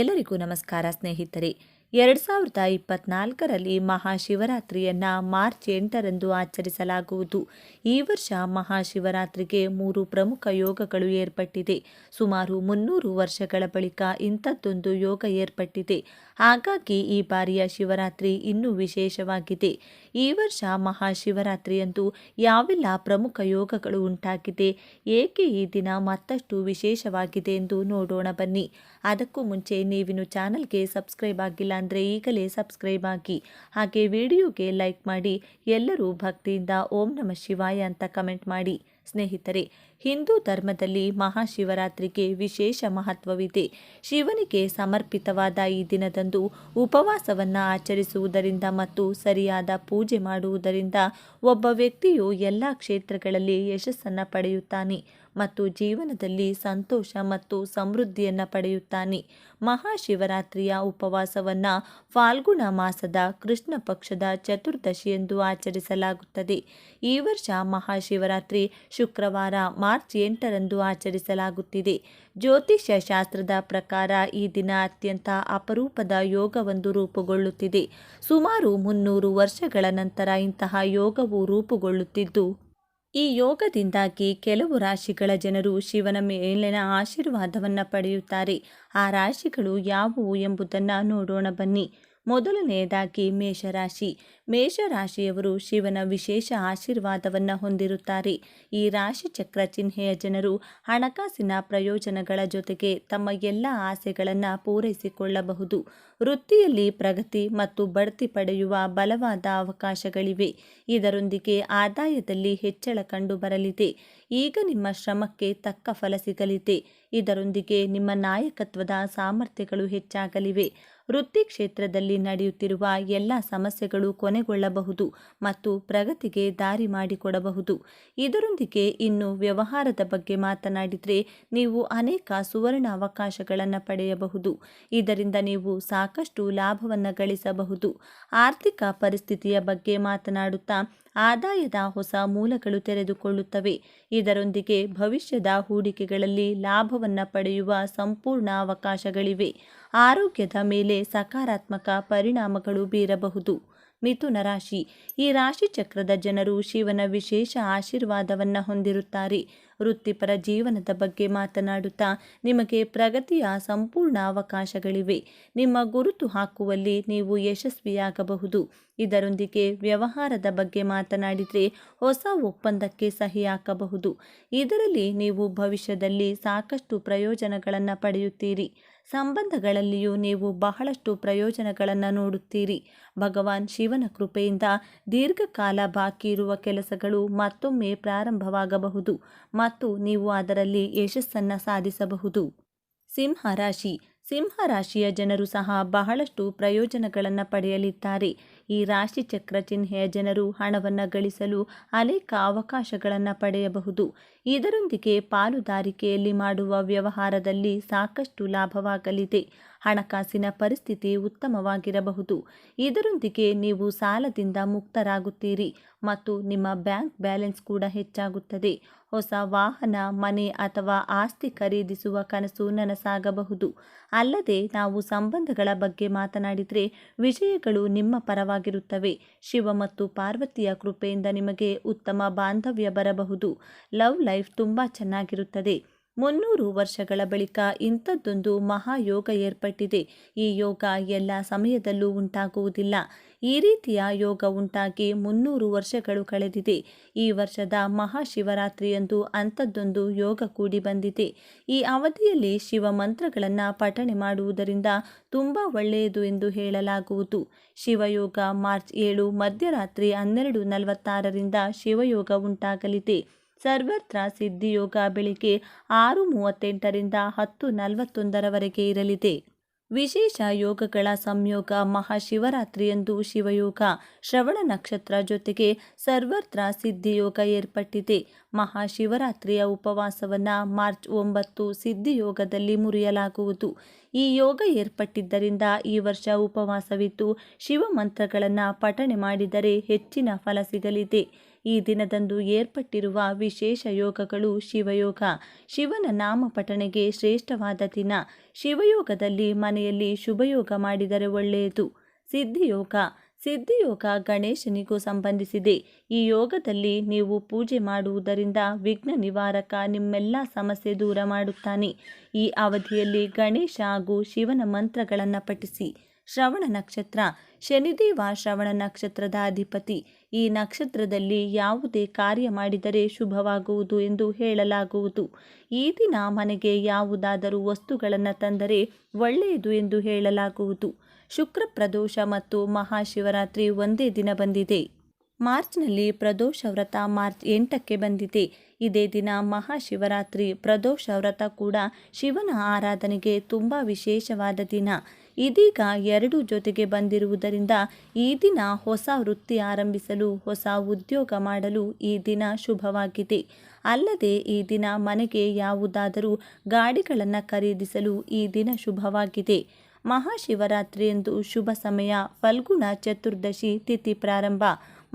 ಎಲ್ಲರಿಗೂ ನಮಸ್ಕಾರ ಸ್ನೇಹಿತರೆ. ಎರಡು ಸಾವಿರದ ಇಪ್ಪತ್ನಾಲ್ಕರಲ್ಲಿ ಮಹಾಶಿವರಾತ್ರಿಯನ್ನು ಮಾರ್ಚ್ ಎಂಟರಂದು ಆಚರಿಸಲಾಗುವುದು. ಈ ವರ್ಷ ಮಹಾಶಿವರಾತ್ರಿಗೆ ಮೂರು ಪ್ರಮುಖ ಯೋಗಗಳು ಏರ್ಪಟ್ಟಿದೆ. ಸುಮಾರು ಮುನ್ನೂರು ವರ್ಷಗಳ ಬಳಿಕ ಇಂಥದ್ದೊಂದು ಯೋಗ ಏರ್ಪಟ್ಟಿದೆ. ಹಾಗಾಗಿ ಈ ಬಾರಿಯ ಶಿವರಾತ್ರಿ ಇನ್ನೂ ವಿಶೇಷವಾಗಿದೆ. ಈ ವರ್ಷ ಮಹಾಶಿವರಾತ್ರಿಯಂದು ಯಾವೆಲ್ಲ ಪ್ರಮುಖ ಯೋಗಗಳು ಉಂಟಾಗಿದೆ, ಏಕೆ ಈ ದಿನ ಮತ್ತಷ್ಟು ವಿಶೇಷವಾಗಿದೆ ಎಂದು ನೋಡೋಣ ಬನ್ನಿ. ಅದಕ್ಕೂ ಮುಂಚೆ ನೀವಿನ ಚಾನಲ್ಗೆ ಸಬ್ಸ್ಕ್ರೈಬ್ ಆಗಿಲ್ಲ ಅಂದರೆ ಈಗಲೇ ಸಬ್ಸ್ಕ್ರೈಬ್ ಆಗಿ. ಹಾಗೆ ವಿಡಿಯೋಗೆ ಲೈಕ್ ಮಾಡಿ ಎಲ್ಲರೂ ಭಕ್ತಿಯಿಂದ ಓಂ ನಮ ಶಿವಾಯ ಅಂತ ಕಮೆಂಟ್ ಮಾಡಿ. ಸ್ನೇಹಿತರೆ ಹಿಂದೂ ಧರ್ಮದಲ್ಲಿ ಮಹಾಶಿವರಾತ್ರಿಗೆ ವಿಶೇಷ ಮಹತ್ವವಿದೆ. ಶಿವನಿಗೆ ಸಮರ್ಪಿತವಾದ ಈ ದಿನದಂದು ಉಪವಾಸವನ್ನು ಆಚರಿಸುವುದರಿಂದ ಮತ್ತು ಸರಿಯಾದ ಪೂಜೆ ಮಾಡುವುದರಿಂದ ಒಬ್ಬ ವ್ಯಕ್ತಿಯು ಎಲ್ಲ ಕ್ಷೇತ್ರಗಳಲ್ಲಿ ಯಶಸ್ಸನ್ನು ಪಡೆಯುತ್ತಾನೆ ಮತ್ತು ಜೀವನದಲ್ಲಿ ಸಂತೋಷ ಮತ್ತು ಸಮೃದ್ಧಿಯನ್ನು ಪಡೆಯುತ್ತಾನೆ. ಮಹಾಶಿವರಾತ್ರಿಯ ಉಪವಾಸವನ್ನು ಫಾಲ್ಗುಣ ಮಾಸದ ಕೃಷ್ಣ ಪಕ್ಷದ ಚತುರ್ದಶಿಯೆಂದು ಆಚರಿಸಲಾಗುತ್ತದೆ. ಈ ವರ್ಷ ಮಹಾಶಿವರಾತ್ರಿ ಶುಕ್ರವಾರ ಮಾರ್ಚ್ ಎಂಟರಂದು ಆಚರಿಸಲಾಗುತ್ತಿದೆ. ಜ್ಯೋತಿಷ್ಯ ಶಾಸ್ತ್ರದ ಪ್ರಕಾರ ಈ ದಿನ ಅತ್ಯಂತ ಅಪರೂಪದ ಯೋಗವೊಂದು ರೂಪುಗೊಳ್ಳುತ್ತಿದೆ. ಸುಮಾರು ಮುನ್ನೂರು ವರ್ಷಗಳ ನಂತರ ಇಂತಹ ಯೋಗವು ರೂಪುಗೊಳ್ಳುತ್ತಿದ್ದು, ಈ ಯೋಗದಿಂದಾಗಿ ಕೆಲವು ರಾಶಿಗಳ ಜನರು ಶಿವನ ಮೇಲಿನ ಆಶೀರ್ವಾದವನ್ನು ಪಡೆಯುತ್ತಾರೆ. ಆ ರಾಶಿಗಳು ಯಾವುವು ಎಂಬುದನ್ನು ನೋಡೋಣ ಬನ್ನಿ. ಮೊದಲನೆಯದಾಗಿ ಮೇಷರಾಶಿ. ಮೇಷರಾಶಿಯವರು ಶಿವನ ವಿಶೇಷ ಆಶೀರ್ವಾದವನ್ನು ಹೊಂದಿರುತ್ತಾರೆ. ಈ ರಾಶಿ ಚಕ್ರ ಚಿಹ್ನೆಯ ಜನರು ಹಣಕಾಸಿನ ಪ್ರಯೋಜನಗಳ ಜೊತೆಗೆ ತಮ್ಮ ಎಲ್ಲ ಆಸೆಗಳನ್ನು ಪೂರೈಸಿಕೊಳ್ಳಬಹುದು. ವೃತ್ತಿಯಲ್ಲಿ ಪ್ರಗತಿ ಮತ್ತು ಬಡ್ತಿ ಪಡೆಯುವ ಬಲವಾದ ಅವಕಾಶಗಳಿವೆ. ಇದರೊಂದಿಗೆ ಆದಾಯದಲ್ಲಿ ಹೆಚ್ಚಳ ಕಂಡುಬರಲಿದೆ. ಈಗ ನಿಮ್ಮ ಶ್ರಮಕ್ಕೆ ತಕ್ಕ ಫಲ ಸಿಗಲಿದೆ. ಇದರೊಂದಿಗೆ ನಿಮ್ಮ ನಾಯಕತ್ವದ ಸಾಮರ್ಥ್ಯಗಳು ಹೆಚ್ಚಾಗಲಿವೆ. ವೃತ್ತಿ ಕ್ಷೇತ್ರದಲ್ಲಿ ನಡೆಯುತ್ತಿರುವ ಎಲ್ಲ ಸಮಸ್ಯೆಗಳು ಕೊನೆಗೊಳ್ಳಬಹುದು ಮತ್ತು ಪ್ರಗತಿಗೆ ದಾರಿ ಮಾಡಿಕೊಡಬಹುದು. ಇದರೊಂದಿಗೆ ಇನ್ನು ವ್ಯವಹಾರದ ಬಗ್ಗೆ ಮಾತನಾಡಿದರೆ ನೀವು ಅನೇಕ ಸುವರ್ಣ ಅವಕಾಶಗಳನ್ನು ಪಡೆಯಬಹುದು. ಇದರಿಂದ ನೀವು ಸಾಕಷ್ಟು ಲಾಭವನ್ನು ಗಳಿಸಬಹುದು. ಆರ್ಥಿಕ ಪರಿಸ್ಥಿತಿಯ ಬಗ್ಗೆ ಮಾತನಾಡುತ್ತಾ ಆದಾಯದ ಹೊಸ ಮೂಲಗಳು ತೆರೆದುಕೊಳ್ಳುತ್ತವೆ. ಇದರೊಂದಿಗೆ ಭವಿಷ್ಯದ ಹೂಡಿಕೆಗಳಲ್ಲಿ ಲಾಭವನ್ನು ಪಡೆಯುವ ಸಂಪೂರ್ಣ ಅವಕಾಶಗಳಿವೆ. ಆರೋಗ್ಯದ ಮೇಲೆ ಸಕಾರಾತ್ಮಕ ಪರಿಣಾಮಗಳು ಬೀರಬಹುದು. ಮಿಥುನ ರಾಶಿ. ಈ ರಾಶಿ ಚಕ್ರದ ಜನರು ಶಿವನ ವಿಶೇಷ ಆಶೀರ್ವಾದವನ್ನು ಹೊಂದಿರುತ್ತಾರೆ. ವೃತ್ತಿಪರ ಜೀವನದ ಬಗ್ಗೆ ಮಾತನಾಡುತ್ತಾ ನಿಮಗೆ ಪ್ರಗತಿಯ ಸಂಪೂರ್ಣ ಅವಕಾಶಗಳಿವೆ. ನಿಮ್ಮ ಗುರುತು ಹಾಕುವಲ್ಲಿ ನೀವು ಯಶಸ್ವಿಯಾಗಬಹುದು. ಇದರೊಂದಿಗೆ ವ್ಯವಹಾರದ ಬಗ್ಗೆ ಮಾತನಾಡಿದರೆ ಹೊಸ ಒಪ್ಪಂದಕ್ಕೆ ಸಹಿ ಹಾಕಬಹುದು ಇದರಲ್ಲಿ ನೀವು ಭವಿಷ್ಯದಲ್ಲಿ ಸಾಕಷ್ಟು ಪ್ರಯೋಜನಗಳನ್ನು ಪಡೆಯುತ್ತೀರಿ. ಸಂಬಂಧಗಳಲ್ಲಿಯೂ ನೀವು ಬಹಳಷ್ಟು ಪ್ರಯೋಜನಗಳನ್ನು ನೋಡುತ್ತೀರಿ. ಭಗವಾನ್ ಶಿವನ ಕೃಪೆಯಿಂದ ದೀರ್ಘಕಾಲ ಬಾಕಿ ಇರುವ ಕೆಲಸಗಳು ಮತ್ತೊಮ್ಮೆ ಪ್ರಾರಂಭವಾಗಬಹುದು ಮತ್ತು ನೀವು ಅದರಲ್ಲಿ ಯಶಸ್ಸನ್ನು ಸಾಧಿಸಬಹುದು. ಸಿಂಹ ರಾಶಿ ಸಿಂಹ ರಾಶಿಯ ಜನರು ಸಹ ಬಹಳಷ್ಟು ಪ್ರಯೋಜನಗಳನ್ನು ಪಡೆಯಲಿದ್ದಾರೆ. ಈ ರಾಶಿ ಚಕ್ರ ಚಿಹ್ನೆಯ ಜನರು ಹಣವನ್ನು ಗಳಿಸಲು ಅನೇಕ ಅವಕಾಶಗಳನ್ನು ಪಡೆಯಬಹುದು. ಇದರೊಂದಿಗೆ ಪಾಲುದಾರಿಕೆಯಲ್ಲಿ ಮಾಡುವ ವ್ಯವಹಾರದಲ್ಲಿ ಸಾಕಷ್ಟು ಲಾಭವಾಗಲಿದೆ. ಹಣಕಾಸಿನ ಪರಿಸ್ಥಿತಿ ಉತ್ತಮವಾಗಿರಬಹುದು. ಇದರೊಂದಿಗೆ ನೀವು ಸಾಲದಿಂದ ಮುಕ್ತರಾಗುತ್ತೀರಿ ಮತ್ತು ನಿಮ್ಮ ಬ್ಯಾಂಕ್ ಬ್ಯಾಲೆನ್ಸ್ ಕೂಡ ಹೆಚ್ಚಾಗುತ್ತದೆ. ಹೊಸ ವಾಹನ, ಮನೆ ಅಥವಾ ಆಸ್ತಿ ಖರೀದಿಸುವ ಕನಸು ನನಸಾಗಬಹುದು. ಅಲ್ಲದೆ ನಾವು ಸಂಬಂಧಗಳ ಬಗ್ಗೆ ಮಾತನಾಡಿದರೆ ವಿಷಯಗಳು ನಿಮ್ಮ ಪರವಾಗಿರುತ್ತವೆ ಶಿವ ಮತ್ತು ಪಾರ್ವತಿಯ ಕೃಪೆಯಿಂದ ನಿಮಗೆ ಉತ್ತಮ ಬಾಂಧವ್ಯ ಬರಬಹುದು. ಲವ್ ಲೈಫ್ ತುಂಬ ಚೆನ್ನಾಗಿರುತ್ತದೆ. ಮುನ್ನೂರು ವರ್ಷಗಳ ಬಳಿಕ ಇಂಥದ್ದೊಂದು ಮಹಾಯೋಗ ಏರ್ಪಟ್ಟಿದೆ. ಈ ಯೋಗ ಎಲ್ಲ ಸಮಯದಲ್ಲೂ ಉಂಟಾಗುವುದಿಲ್ಲ. ಈ ರೀತಿಯ ಯೋಗ ಉಂಟಾಗಿ ಮುನ್ನೂರು ವರ್ಷಗಳು ಕಳೆದಿದೆ. ಈ ವರ್ಷದ ಮಹಾಶಿವರಾತ್ರಿಯಂದು ಅಂಥದ್ದೊಂದು ಯೋಗ ಕೂಡಿ ಬಂದಿದೆ. ಈ ಅವಧಿಯಲ್ಲಿ ಶಿವ ಮಂತ್ರಗಳನ್ನು ಪಠಣೆ ಮಾಡುವುದರಿಂದ ತುಂಬ ಒಳ್ಳೆಯದು ಎಂದು ಹೇಳಲಾಗುವುದು. ಶಿವಯೋಗ ಮಾರ್ಚ್ ಏಳು ಮಧ್ಯರಾತ್ರಿ ಹನ್ನೆರಡು ನಲವತ್ತಾರರಿಂದ ಶಿವಯೋಗ ಉಂಟಾಗಲಿದೆ. ಸರ್ವತ್ರ ಸಿದ್ಧಿಯೋಗ ಬೆಳಿಗ್ಗೆ ಆರು ಮೂವತ್ತೆಂಟರಿಂದ ಹತ್ತು ನಲವತ್ತೊಂದರವರೆಗೆ ಇರಲಿದೆ. ವಿಶೇಷ ಯೋಗಗಳ ಸಂಯೋಗ ಮಹಾಶಿವರಾತ್ರಿಯಂದು ಶಿವಯೋಗ ಶ್ರವಣ ನಕ್ಷತ್ರ ಜೊತೆಗೆ ಸರ್ವತ್ರ ಸಿದ್ಧಿಯೋಗ ಏರ್ಪಟ್ಟಿದೆ. ಮಹಾಶಿವರಾತ್ರಿಯ ಉಪವಾಸವನ್ನು ಮಾರ್ಚ್ ಒಂಬತ್ತು ಸಿದ್ಧಿಯೋಗದಲ್ಲಿ ಮುರಿಯಲಾಗುವುದು. ಈ ಯೋಗ ಏರ್ಪಟ್ಟಿದ್ದರಿಂದ ಈ ವರ್ಷ ಉಪವಾಸವಿದ್ದು ಶಿವ ಮಂತ್ರಗಳನ್ನು ಪಠಣೆ ಮಾಡಿದರೆ ಹೆಚ್ಚಿನ ಫಲ ಸಿಗಲಿದೆ. ಈ ದಿನದಂದು ಏರ್ಪಟ್ಟಿರುವ ವಿಶೇಷ ಯೋಗಗಳು ಶಿವಯೋಗ. ಶಿವನ ನಾಮಪಠಣೆಗೆ ಶ್ರೇಷ್ಠವಾದ ದಿನ. ಶಿವಯೋಗದಲ್ಲಿ ಮನೆಯಲ್ಲಿ ಶುಭಯೋಗ ಮಾಡಿದರೆ ಒಳ್ಳೆಯದು. ಸಿದ್ಧಿಯೋಗ. ಸಿದ್ಧಿಯೋಗ ಗಣೇಶನಿಗೂ ಸಂಬಂಧಿಸಿದೆ. ಈ ಯೋಗದಲ್ಲಿ ನೀವು ಪೂಜೆ ಮಾಡುವುದರಿಂದ ವಿಘ್ನ ನಿವಾರಕ ನಿಮ್ಮೆಲ್ಲ ಸಮಸ್ಯೆ ದೂರ ಮಾಡುತ್ತಾನೆ. ಈ ಅವಧಿಯಲ್ಲಿ ಗಣೇಶ ಹಾಗೂ ಶಿವನ ಮಂತ್ರಗಳನ್ನು ಪಠಿಸಿ. ಶ್ರವಣ ನಕ್ಷತ್ರ. ಶನಿದೇವ ಶ್ರವಣ ನಕ್ಷತ್ರದ ಅಧಿಪತಿ. ಈ ನಕ್ಷತ್ರದಲ್ಲಿ ಯಾವುದೇ ಕಾರ್ಯ ಮಾಡಿದರೆ ಶುಭವಾಗುವುದು ಎಂದು ಹೇಳಲಾಗುವುದು. ಈ ದಿನ ಮನೆಗೆ ಯಾವುದಾದರೂ ವಸ್ತುಗಳನ್ನು ತಂದರೆ ಒಳ್ಳೆಯದು ಎಂದು ಹೇಳಲಾಗುವುದು. ಶುಕ್ರ ಪ್ರದೋಷ ಮತ್ತು ಮಹಾಶಿವರಾತ್ರಿ ಒಂದೇ ದಿನ ಬಂದಿದೆ. ಮಾರ್ಚ್ನಲ್ಲಿ ಪ್ರದೋಷ ವ್ರತ ಮಾರ್ಚ್ ಎಂಟಕ್ಕೆ ಬಂದಿದೆ. ಇದೇ ದಿನ ಮಹಾಶಿವರಾತ್ರಿ, ಪ್ರದೋಷ ವ್ರತ ಕೂಡ ಶಿವನ ಆರಾಧನೆಗೆ ತುಂಬ ವಿಶೇಷವಾದ ದಿನ. ಇದೀಗ ಎರಡು ಜೊತೆಗೆ ಬಂದಿರುವುದರಿಂದ ಈ ದಿನ ಹೊಸ ವೃತ್ತಿ ಆರಂಭಿಸಲು, ಹೊಸ ಉದ್ಯೋಗ ಮಾಡಲು ಈ ದಿನ ಶುಭವಾಗಿದೆ. ಅಲ್ಲದೆ ಈ ದಿನ ಮನೆಗೆ ಯಾವುದಾದರೂ ಗಾಡಿಗಳನ್ನು ಖರೀದಿಸಲು ಈ ದಿನ ಶುಭವಾಗಿದೆ. ಮಹಾಶಿವರಾತ್ರಿಯಂದು ಶುಭ ಸಮಯ, ಫಲ್ಗುಣ ಚತುರ್ದಶಿ ತಿಥಿ ಪ್ರಾರಂಭ.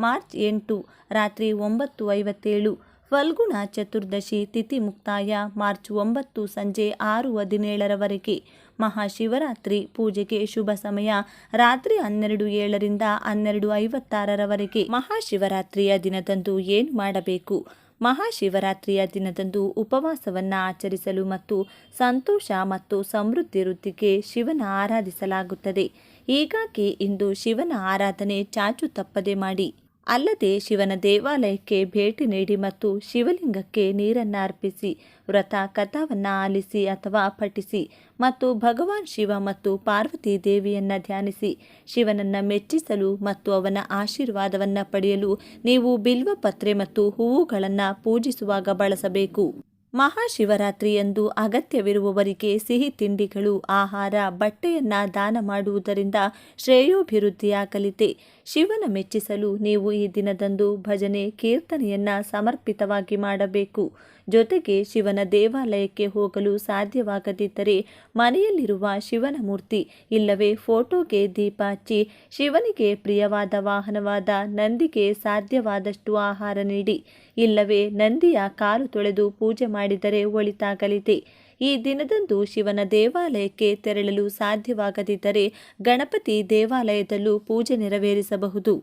ಮಾರ್ಚ್ ಎಂಟು, ರಾತ್ರಿ ಒಂಬತ್ತು ಐವತ್ತೇಳು, ಫಲ್ಗುಣ ಚತುರ್ದಶಿ ತಿಥಿ ಮುಕ್ತಾಯ, ಮಾರ್ಚ್ ಒಂಬತ್ತು ಸಂಜೆ ಆರು ಹದಿನೇಳರವರೆಗೆ. ಮಹಾಶಿವರಾತ್ರಿ ಪೂಜೆಗೆ ಶುಭ ಸಮಯ, ರಾತ್ರಿ ಹನ್ನೆರಡು ಏಳರಿಂದ ಹನ್ನೆರಡು ಐವತ್ತಾರರವರೆಗೆ. ಮಹಾಶಿವರಾತ್ರಿಯ ದಿನದಂದು ಏನು ಮಾಡಬೇಕು? ಮಹಾಶಿವರಾತ್ರಿಯ ದಿನದಂದು ಉಪವಾಸವನ್ನು ಆಚರಿಸಲು ಮತ್ತು ಸಂತೋಷ ಮತ್ತು ಸಮೃದ್ಧಿ ವೃದ್ಧಿಗೆ ಶಿವನ ಆರಾಧಿಸಲಾಗುತ್ತದೆ. ಹೀಗಾಗಿ ಇಂದು ಶಿವನ ಆರಾಧನೆ ಚಾಚು ತಪ್ಪದೆ ಮಾಡಿ. ಅಲ್ಲದೆ ಶಿವನ ದೇವಾಲಯಕ್ಕೆ ಭೇಟಿ ನೀಡಿ ಮತ್ತು ಶಿವಲಿಂಗಕ್ಕೆ ನೀರನ್ನು ಅರ್ಪಿಸಿ, ವ್ರತ ಕಥಾವನ್ನು ಆಲಿಸಿ ಅಥವಾ ಪಠಿಸಿ ಮತ್ತು ಭಗವಾನ್ ಶಿವ ಮತ್ತು ಪಾರ್ವತಿ ದೇವಿಯನ್ನು ಧ್ಯಾನಿಸಿ, ಶಿವನನ್ನು ಮೆಚ್ಚಿಸಲು ಮತ್ತು ಅವನ ಆಶೀರ್ವಾದವನ್ನು ಪಡೆಯಲು ನೀವು ಬಿಲ್ವಪತ್ರೆ ಮತ್ತು ಹೂವುಗಳನ್ನು ಪೂಜಿಸುವಾಗ ಬಳಸಬೇಕು. ಮಹಾಶಿವರಾತ್ರಿಯಂದು ಅಗತ್ಯವಿರುವವರಿಗೆ ಸಿಹಿ ತಿಂಡಿಗಳು, ಆಹಾರ, ಬಟ್ಟೆಯನ್ನ ದಾನ ಮಾಡುವುದರಿಂದ ಶ್ರೇಯೋಭಿವೃದ್ಧಿಯಾಗಲಿದೆ. ಶಿವನ ಮೆಚ್ಚಿಸಲು ನೀವು ಈ ದಿನದಂದು ಭಜನೆ, ಕೀರ್ತನೆಯನ್ನ ಸಮರ್ಪಿತವಾಗಿ ಮಾಡಬೇಕು. ಜೊತೆಗೆ ಶಿವನ ದೇವಾಲಯಕ್ಕೆ ಹೋಗಲು ಸಾಧ್ಯವಾಗದಿದ್ದರೆ ಮನೆಯಲ್ಲಿರುವ ಶಿವನ ಮೂರ್ತಿ, ಇಲ್ಲವೇ ಫೋಟೋಗೆ ದೀಪ ಹಚ್ಚಿ ಶಿವನಿಗೆ ಪ್ರಿಯವಾದ ವಾಹನವಾದ ನಂದಿಗೆ ಸಾಧ್ಯವಾದಷ್ಟು ಆಹಾರ ನೀಡಿ. ಇಲ್ಲವೇ ನಂದಿಯ ಕಾಲು ತೊಳೆದು ಪೂಜೆ ಮಾಡಿದರೆ ಒಳಿತಾಗಲಿದೆ. ಈ ದಿನದಂದು ಶಿವನ ದೇವಾಲಯಕ್ಕೆ ತೆರಳಲು ಸಾಧ್ಯವಾಗದಿದ್ದರೆ ಗಣಪತಿ ದೇವಾಲಯದಲ್ಲೂ ಪೂಜೆ ನೆರವೇರಿಸಬಹುದು.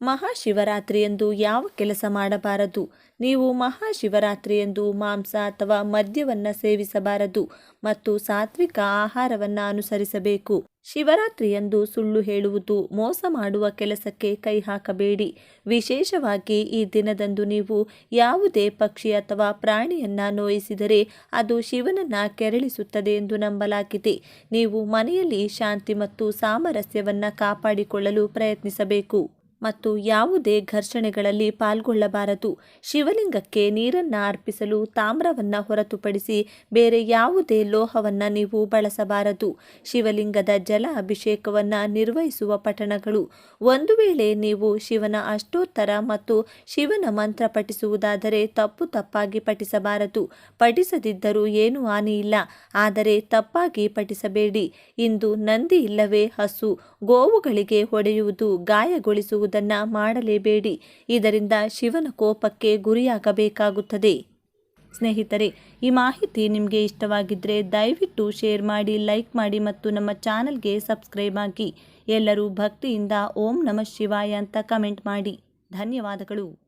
ಮಹಾಶಿವರಾತ್ರಿಯಂದು ಯಾವ ಕೆಲಸ ಮಾಡಬಾರದು? ನೀವು ಮಹಾಶಿವರಾತ್ರಿಯಂದು ಮಾಂಸ ಅಥವಾ ಮದ್ಯವನ್ನು ಸೇವಿಸಬಾರದು ಮತ್ತು ಸಾತ್ವಿಕ ಆಹಾರವನ್ನು ಅನುಸರಿಸಬೇಕು. ಶಿವರಾತ್ರಿಯಂದು ಸುಳ್ಳು ಹೇಳುವುದು ಮೋಸ ಮಾಡುವ ಕೆಲಸಕ್ಕೆ ಕೈ ಹಾಕಬೇಡಿ. ವಿಶೇಷವಾಗಿ ಈ ದಿನದಂದು ನೀವು ಯಾವುದೇ ಪಕ್ಷಿ ಅಥವಾ ಪ್ರಾಣಿಯನ್ನ ನೋಯಿಸಿದರೆ ಅದು ಶಿವನನ್ನ ಕೆರಳಿಸುತ್ತದೆ ಎಂದು ನಂಬಲಾಗಿದೆ. ನೀವು ಮನೆಯಲ್ಲಿ ಶಾಂತಿ ಮತ್ತು ಸಾಮರಸ್ಯವನ್ನು ಕಾಪಾಡಿಕೊಳ್ಳಲು ಪ್ರಯತ್ನಿಸಬೇಕು. ಮತ್ತು ಯಾವುದೇ ಘರ್ಷಣೆಗಳಲ್ಲಿ ಪಾಲ್ಗೊಳ್ಳಬಾರದು. ಶಿವಲಿಂಗಕ್ಕೆ ನೀರನ್ನು ಅರ್ಪಿಸಲು ತಾಮ್ರವನ್ನು ಹೊರತುಪಡಿಸಿ ಬೇರೆ ಯಾವುದೇ ಲೋಹವನ್ನು ನೀವು ಬಳಸಬಾರದು. ಶಿವಲಿಂಗದ ಜಲ ಅಭಿಷೇಕವನ್ನು ನಿರ್ವಹಿಸುವ ಪಠಣಗಳು. ಒಂದು ವೇಳೆ ನೀವು ಶಿವನ ಅಷ್ಟೋತ್ತರ ಮತ್ತು ಶಿವನ ಮಂತ್ರ ಪಠಿಸುವುದಾದರೆ ತಪ್ಪು ತಪ್ಪಾಗಿ ಪಠಿಸಬಾರದು. ಪಠಿಸದಿದ್ದರೂ ಏನೂ ಹಾನಿಯಿಲ್ಲ ಆದರೆ ತಪ್ಪಾಗಿ ಪಠಿಸಬೇಡಿ. ಇಂದು ನಂದಿ ಇಲ್ಲವೇ ಹಸು ಗೋವುಗಳಿಗೆ ಹೊಡೆಯುವುದು ಗಾಯಗೊಳಿಸುವುದು ಮಾಡುವುದನ್ನು ಮಾಡಲೇಬೇಡಿ. ಇದರಿಂದ ಶಿವನ ಕೋಪಕ್ಕೆ ಗುರಿಯಾಗಬೇಕಾಗುತ್ತದೆ. ಸ್ನೇಹಿತರೆ, ಈ ಮಾಹಿತಿ ನಿಮಗೆ ಇಷ್ಟವಾಗಿದ್ದರೆ ದಯವಿಟ್ಟು ಶೇರ್ ಮಾಡಿ, ಲೈಕ್ ಮಾಡಿ ಮತ್ತು ನಮ್ಮ ಚಾನಲ್ಗೆ ಸಬ್ಸ್ಕ್ರೈಬ್ ಆಗಿ. ಎಲ್ಲರೂ ಭಕ್ತಿಯಿಂದ ಓಂ ನಮಃ ಶಿವಾಯ ಅಂತ ಕಮೆಂಟ್ ಮಾಡಿ. ಧನ್ಯವಾದಗಳು.